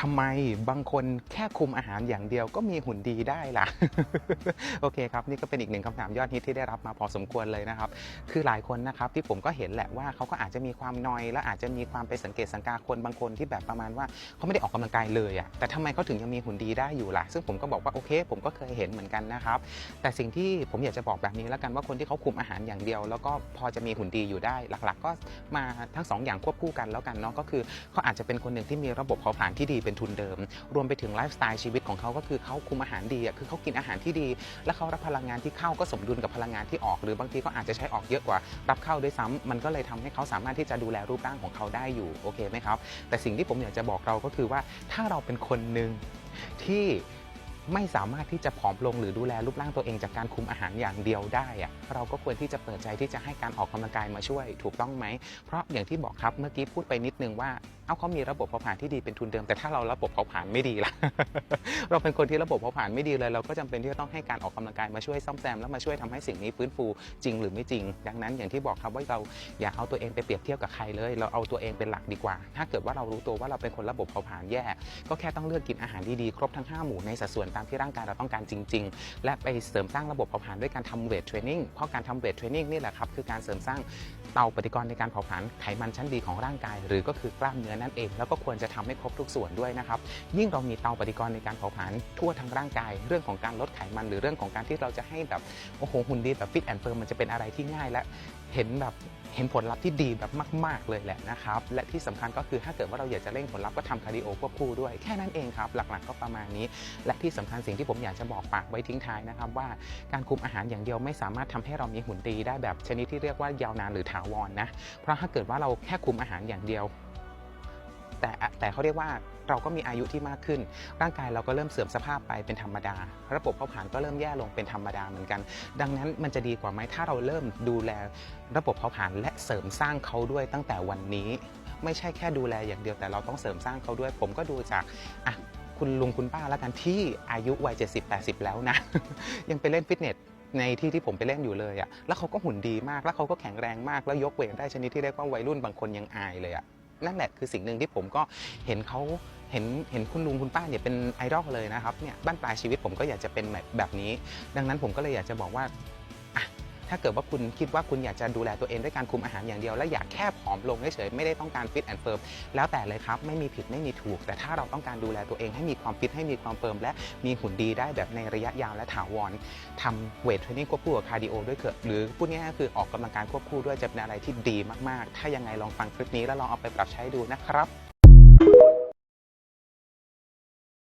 ทำไมบางคนแค่คุมอาหารอย่างเดียวก็มีหุ่นดีได้ล่ะ โอเคครับ นี่ก็เป็นอีกหนึ่งคำถามยอดฮิตที่ได้รับมาพอสมควรเลยนะครับ คือหลายคนนะครับที่ผมก็เห็นแหละว่าเขาก็อาจจะมีความนอย และอาจจะมีความไปสังเกตสังกาคนบางคนที่แบบประมาณว่าเขาไม่ได้ออกกำลังกายเลยอะแต่ทำไมเขาถึงยังมีหุ่นดีได้อยู่ล่ะ ซึ่งผมก็บอกว่าโอเค ผมก็เคยเห็นเหมือนกันนะครับ แต่สิ่งที่ผมอยากจะบอกแบบนี้แล้วกันว่าคนที่เขาคุมอาหารอย่างเดียว แล้วก็พอจะมีหุ่นดีอยู่ได้ หลัก ๆ ก็มาทั้งสองอย่างควบคู่กันแล้วกันเนาะก็คือเขาอาจจะเป็นคนหนึ่งที่มีระบบเผาผลาญที่ดีเป็นทุนเดิม รวมไปถึงไลฟ์สไตล์ชีวิตของเขาก็คือเขาคุมอาหารดีอะคือเขากินอาหารที่ดี และเขารับพลังงานที่เข้าก็สมดุลกับพลังงานที่ออก หรือบางทีก็อาจจะใช้ออกเยอะกว่า รับเข้าด้วยซ้ำมันก็เลยทำให้เขาสามารถที่จะดูแลรูปร่างของเขาได้อยู่โอเคไหมครับแต่สิ่งที่ผมอยากจะบอกเราก็คือว่าถ้าเราเป็นคนหนึ่งที่ไม่สามารถที่จะผอมลงหรือดูแลรูปร่างตัวเองจากการคุมอาหารอย่างเดียวได้อะเราก็ควรที่จะเปิดใจที่จะให้การออกกำลังกายมาช่วยถูกต้องไหม เพราะอย่างที่บอกครับเมื่อกี้พูดไปนิดนึงว่า เอาเขามีระบบเผาผลาญที่ดีเป็นทุนเดิม แต่ถ้าเราระบบเผาผลาญไม่ดีล่ะ เราเป็นคนที่ระบบเผาผลาญไม่ดีเลยเราก็จำเป็นที่จะต้องให้การออกกำลังกายมาช่วยซ่อมแซมแล้วมาช่วยทำให้สิ่งนี้ฟื้นฟูจริงหรือไม่จริง ดังนั้นอย่างที่บอกครับว่าเราอย่าเอาตัวเองไปเปรียบเทียบกับใครเลย เราเอาตัวเองเป็นหลักดีกว่า ถ้าเกิดว่าเรารู้ตัวว่าเราเป็นคนระบบเผาผลาญแย่ ก็แค่ต้องเลือกกินอาหารดีๆครบทั้ง5หมู่ในสัดส่วนตามที่ร่างกายเราต้องการจริง ๆ และไปเสริมสร้างระบบเผาผลาญด้วยการทำเวทเทรนนิ่งเพราะการทำเวทเทรนนิ่งนี่แหละครับคือการเสริมสร้างเตาปฏิกรณ์ในการเผาผลาญไขมันชั้นดีของร่างกาย หรือก็คือกล้ามเนื้อนั่นเอง แล้วก็ควรจะทำให้ครบทุกส่วนด้วยนะครับ ยิ่งเรามีเตาปฏิกรณ์ในการเผาผลาญทั่วทั้งร่างกาย เรื่องของการลดไขมันหรือเรื่องของการที่เราจะให้แบบโอ้โหหุ่นดีแบบฟิตแอนด์เฟิร์มมันจะเป็นอะไรที่ง่ายและเห็นแบบเห็นผลลัพธ์ที่ดีแบบมาก ๆ เลยแหละนะครับ และที่สำคัญก็คือถ้าเกิดว่าเราอยากจะเร่งผลลัพธ์ก็ทำคาร์ดิโอควบคู่ด้วยแค่นั้นเองครับ หลักๆก็ประมาณนี้ และที่สำคัญสิ่งที่ผมอยากจะบอกปากไว้ทิ้งท้ายนะครับ ว่าการคุมอาหารอย่างเดียวไม่สามารถทำให้เรามีหุ่นดีได้แบบชนิดที่เรียกว่ายาวนานหรือถาวรนะเพราะถ้าเกิดว่าเราแค่คุมอาหารอย่างเดียว แต่แต่เขาเรียกว่าเราก็มีอายุที่มากขึ้น ร่างกายเราก็เริ่มเสื่อมสภาพไปเป็นธรรมดา ระบบเผาผลาญก็เริ่มแย่ลงเป็นธรรมดาเหมือนกัน ดังนั้นมันจะดีกว่าไหมถ้าเราเริ่มดูแลระบบเผาผลาญและเสริมสร้างเขาด้วยตั้งแต่วันนี้ ไม่ใช่แค่ดูแลอย่างเดียวแต่เราต้องเสริมสร้างเขาด้วย ผมก็ดูจากอะคุณลุงคุณป้าแล้วกันที่อายุวัย70-80 แล้วนะ ยังไปเล่นฟิตเนสในที่ที่ผมไปเล่นอยู่เลยอะ่ะ แล้วเขาก็หุ่นดีมาก แล้วเขาก็แข็งแรงมาก แล้วยกเวทได้ชนิดที่เรียกว่าวัยรุ่นบางคนยังอายเลยอะ่ะ นั่นแหละคือสิ่งหนึ่งที่ผมก็เห็นเขาเห็นเห็นคุณลุงคุณป้าเนี่ยเป็นไอดอลเลยนะครับเนี่ยบ้านปลายชีวิตผมก็อยากจะเป็นแบบแบบนี้ ดังนั้นผมก็เลยอยากจะบอกว่า ถ้าเกิดว่าคุณคิดว่าคุณอยากจะดูแลตัวเองด้วยการคุมอาหารอย่างเดียว และอยากแค่ผอมลงเฉยๆไม่ได้ต้องการฟิตแอนด์เฟิร์มแล้วแต่เลยครับไม่มีผิดไม่มีถูก แต่ถ้าเราต้องการดูแลตัวเองให้มีความฟิตให้มีความเฟิร์มและมีหุ่นดีได้แบบในระยะยาวและถาวรทำเวทเทรนนิ่งควบคู่กับคาร์ดิโอด้วยเถอะหรือพูดง่ายๆคือออกกำลังกายควบคู่ด้วยจะเป็นอะไรที่ดีมากๆ ถ้ายังไงลองฟังคลิปนี้แล้วลองเอาไปปรับใช้ดูนะครับ